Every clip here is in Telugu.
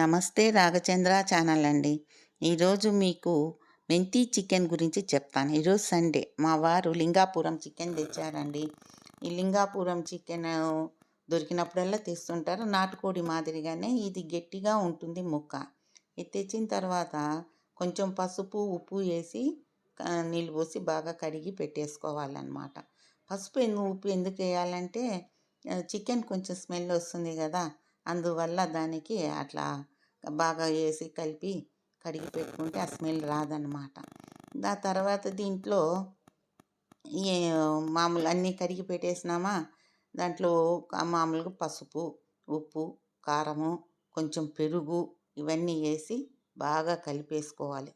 నమస్తే రాఘచంద్ర ఛానల్ అండి. ఈరోజు మీకు మెంతి చికెన్ గురించి చెప్తాను. ఈరోజు సండే. మా వారు లింగాపురం చికెన్ తెచ్చారండి. ఈ లింగాపురం చికెన్ దొరికినప్పుడల్లా తెస్తుంటారు. నాటుకోడి మాదిరిగానే ఇది గట్టిగా ఉంటుంది ముక్క. ఇది తెచ్చిన తర్వాత కొంచెం పసుపు ఉప్పు వేసి నీళ్ళు పోసి బాగా కడిగి పెట్టేసుకోవాలన్నమాట. పసుపు ఉప్పు ఎందుకు వేయాలంటే చికెన్ కొంచెం స్మెల్ వస్తుంది కదా. అందువల్ల దానికి అట్లా బాగా వేసి కలిపి కడిగి పెట్టుకుంటే ఆ స్మెల్ రాదనమాట దా తర్వాత దీంట్లో ఏ మామూలు అన్నీ కడిగి పెట్టేసినామా? దాంట్లో మామూలుగా పసుపు ఉప్పు కారము కొంచెం పెరుగు ఇవన్నీ వేసి బాగా కలిపేసుకోవాలి.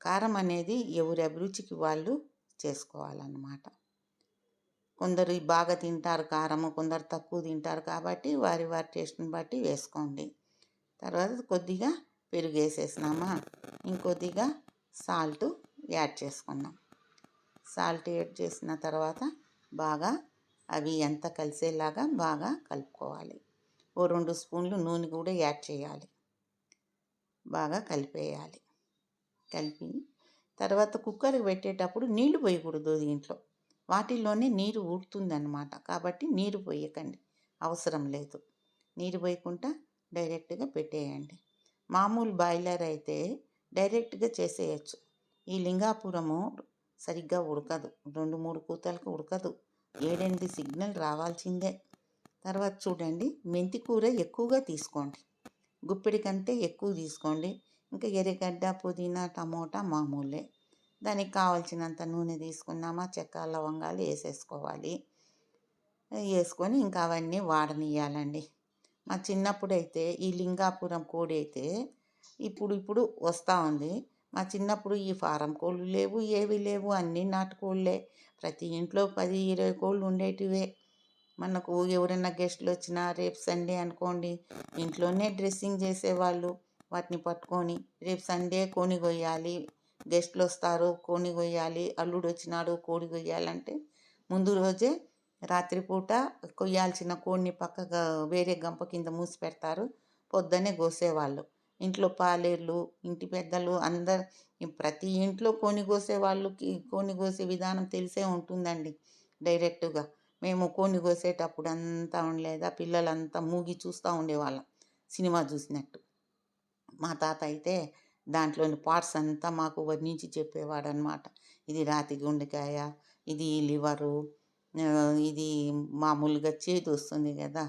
కారం అనేది ఎవరి అభిరుచికి వాళ్ళు చేసుకోవాలన్నమాట. కొందరు బాగా తింటారు కారము కొందరు తక్కువ తింటారు కాబట్టి వారి వారి టేస్ట్ని బట్టి వేసుకోండి. తర్వాత కొద్దిగా పెరుగు వేసేసినామా ఇంకొద్దిగా సాల్ట్ యాడ్ చేసుకున్నాం సాల్ట్ యాడ్ చేసిన తర్వాత బాగా అవి ఎంత కలిసేలాగా బాగా కలుపుకోవాలి. ఓ రెండు స్పూన్లు నూనె కూడా యాడ్ చేయాలి. బాగా కలిపేయాలి. కలిపి తర్వాత కుక్కర్కి పెట్టేటప్పుడు నీళ్ళు పోయకూడదు దీంట్లో. వాటిల్లోనే నీరు ఊడుతుందన్నమాట కాబట్టి నీరు పోయకండి. అవసరం లేదు. నీరు పోయకుండా డైరెక్ట్గా పెట్టేయండి. మామూలు బాయిలర్ అయితే డైరెక్ట్గా చేసేయచ్చు. ఈ లింగాపురము సరిగ్గా ఉడకదు. రెండు మూడు కూతలకు ఉడకదు. ఏడెనిమిది సిగ్నల్ రావాల్సిందే. తర్వాత చూడండి. మెంతి కూర ఎక్కువగా తీసుకోండి. గుప్పిడి కంటే ఎక్కువ తీసుకోండి. ఇంకా ఎర్రగడ్డ పుదీనా టమోటా మామూలే. దానికి కావాల్సినంత నూనె తీసుకున్నామా చెక్క లవంగాలు వేసేసుకోవాలి. వేసుకొని ఇంకా అవన్నీ వాడనియాలండి మా చిన్నప్పుడు అయితే ఈ లింగాపురం కోడి అయితే ఇప్పుడు ఇప్పుడు వస్తూ ఉంది. మా చిన్నప్పుడు ఈ ఫారం కోళ్ళు లేవు ఏవి లేవు అన్నీ నాటుకోళ్ళే ప్రతి ఇంట్లో పది ఇరవై కోళ్ళు ఉండేటివే. మనకు ఎవరైనా గెస్ట్లు వచ్చినా రేపు సండే అనుకోండి ఇంట్లోనే డ్రెస్సింగ్ చేసేవాళ్ళు. వాటిని పట్టుకొని రేపు సండే కోని కొయ్యాలి గెస్ట్లు వస్తారు కోని కొయ్యాలి అల్లుడు వచ్చినాడు కోడి కొయ్యాలంటే ముందు రోజే రాత్రిపూట కొయ్యాల్సిన కోడిని పక్కగా వేరే గంప కింద మూసి పెడతారు. పొద్దున్నే కోసేవాళ్ళు. ఇంట్లో పాలేర్లు ఇంటి పెద్దలు అందరు ప్రతి ఇంట్లో కోని కోసే వాళ్ళకి కోని కోసే విధానం తెలిసే ఉంటుందండి డైరెక్ట్గా. మేము కోని కోసేటప్పుడు అంతా ఉండలేదా? పిల్లలంతా మూగి చూస్తూ ఉండేవాళ్ళం సినిమా చూసినట్టు. మా తాత అయితే దాంట్లోని పార్ట్స్ అంతా మాకు వర్ణించి చెప్పేవాడు అనమాట ఇది రాతి గుండెకాయ ఇది లివరు ఇది మామూలుగా చేదు వస్తుంది కదా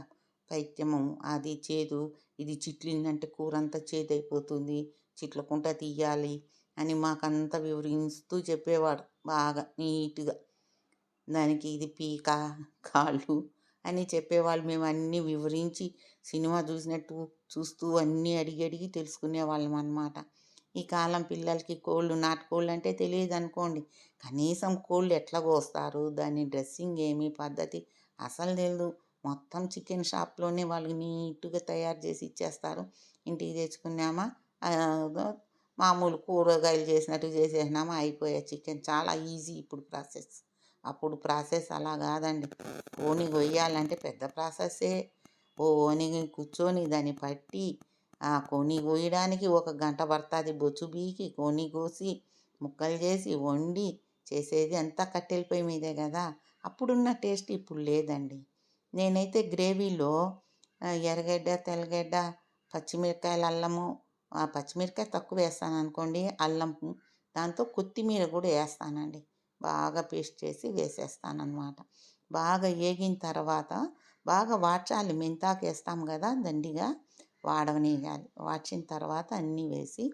పైత్యము అది చేదు ఇది చిట్లిందంటే కూర అంతా చేదు అయిపోతుంది చిట్లకుంట తీయాలి అని మాకంతా వివరిస్తూ చెప్పేవాడు బాగా నీట్గా. దానికి ఇది పీక కాళ్ళు అని చెప్పేవాళ్ళు మేము అన్నీ వివరించి సినిమా చూసినట్టు చూస్తూ అన్నీ అడిగి అడిగి తెలుసుకునే వాళ్ళం అన్నమాట ఈ కాలం పిల్లలకి కోళ్ళు నాటుకోళ్ళు అంటే తెలియదు అనుకోండి కనీసం కోళ్ళు ఎట్లా కోస్తారు? దాని డ్రెస్సింగ్ ఏమి? పద్ధతి అసలు తెలియదు మొత్తం చికెన్ షాప్లోనే వాళ్ళు నీట్గా తయారు చేసి ఇచ్చేస్తారు. ఇంటికి తెచ్చుకున్నామా? మామూలు కూరగాయలు చేసినట్టు చేసేసినామా? అయిపోయా చికెన్. చాలా ఈజీ ఇప్పుడు ప్రాసెస్. అప్పుడు ప్రాసెస్ అలా కాదండి. ఓని కొయ్యాలంటే పెద్ద ప్రాసెస్సే. ఓ ఓని కూర్చొని దాన్ని పట్టి ఆ కోని కోయడానికి ఒక గంట పడుతుంది. బొచ్చు బీకి కోని కోసి ముక్కలు చేసి వండి చేసేది అంతా కట్టెల పొయ్యి మీదే కదా! అప్పుడున్న టేస్ట్ ఇప్పుడు లేదండి. నేనైతే గ్రేవీలో ఎర్రగడ్డ తెల్లగడ్డ పచ్చిమిరకాయలు అల్లము ఆ పచ్చిమిరకాయ తక్కువ వేస్తాను అనుకోండి. అల్లం దాంతో కొత్తిమీర కూడా వేస్తానండి. బాగా పేస్ట్ చేసి వేసేస్తానమాట బాగా వేగిన తర్వాత బాగా వాడ్చాలి. మెంతాకు వేస్తాం కదా దండిగా. వాడవనియాలి వాడ్చిన తర్వాత అన్నీ వేసి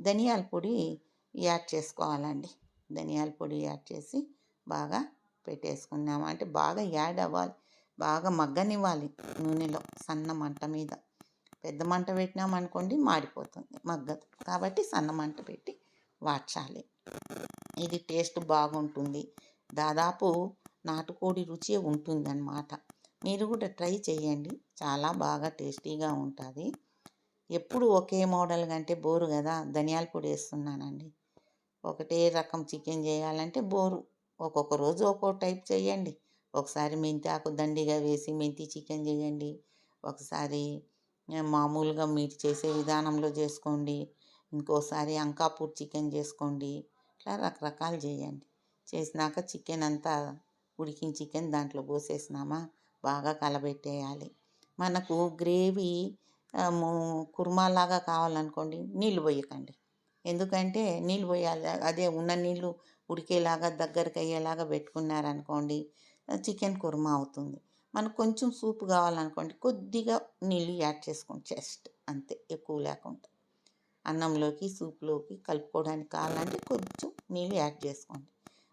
ధనియాల పొడి యాడ్ చేసుకోవాలండి. ధనియాల పొడి యాడ్ చేసి బాగా పెట్టేసుకున్నాము అంటే బాగా యాడ్ అవ్వాలి. బాగా మగ్గనివ్వాలి నూనెలో సన్న మంట మీద. పెద్ద మంట పెట్టినామనుకోండి మాడిపోతుంది మగ్గదు. కాబట్టి సన్న మంట పెట్టి వాడ్చాలి. ఇది టేస్ట్ బాగుంటుంది. దాదాపు నాటుకోడి రుచి ఉంటుందన్నమాట. మీరు కూడా ట్రై చేయండి. చాలా బాగా టేస్టీగా ఉంటుంది. ఎప్పుడు ఒకే మోడల్ కంటే బోరు కదా. ధనియాల పొడి వేస్తున్నానండి. ఒకటే రకం చికెన్ చేయాలంటే బోరు. ఒక్కొక్క రోజు ఒక్కో టైప్ చేయండి. ఒకసారి మెంతి ఆకు దండిగా వేసి మెంతి చికెన్ చేయండి. ఒకసారి మామూలుగా మీరు చేసే విధానంలో చేసుకోండి. ఇంకోసారి అంకాపూర్ చికెన్ చేసుకోండి. ఇట్లా రకరకాలు చేయండి. చేసినాక చికెన్ అంతా ఉడికిన చికెన్ దాంట్లో పోసేసినామా? బాగా కలబెట్టేయాలి. మనకు గ్రేవీ కుర్మాలాగా కావాలనుకోండి నీళ్ళు పోయకండి. ఎందుకంటే నీళ్ళు పోయాలి అదే ఉన్న నీళ్ళు ఉడికేలాగా దగ్గరికి అయ్యేలాగా పెట్టుకున్నారనుకోండి చికెన్ కుర్మా అవుతుంది. మనకు కొంచెం సూప్ కావాలనుకోండి కొద్దిగా నీళ్ళు యాడ్ చేసుకోండి జస్ట్ అంతే ఎక్కువ లేకుండా. అన్నంలోకి సూప్లోకి కలుపుకోవడానికి కావాలంటే కొంచెం నీళ్ళు యాడ్ చేసుకోండి.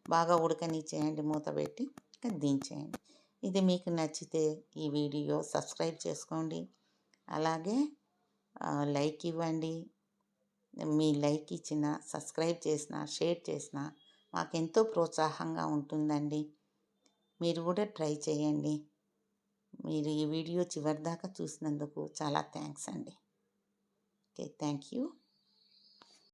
బాగా ఉడకనిచ్చేయండి మూత పెట్టి ఇంకా దించేయండి. ఇది మీకు నచ్చితే ఈ వీడియో సబ్స్క్రైబ్ చేసుకోండి. అలాగే లైక్ ఇవ్వండి. మీ లైక్ ఇచ్చిన సబ్స్క్రైబ్ చేసిన షేర్ చేసిన మాకెంతో ప్రోత్సాహంగా ఉంటుందండి. మీరు కూడా ట్రై చేయండి. మీరు ఈ వీడియో చివరి దాకా చూసినందుకు చాలా థ్యాంక్స్ అండి. Okay thank you.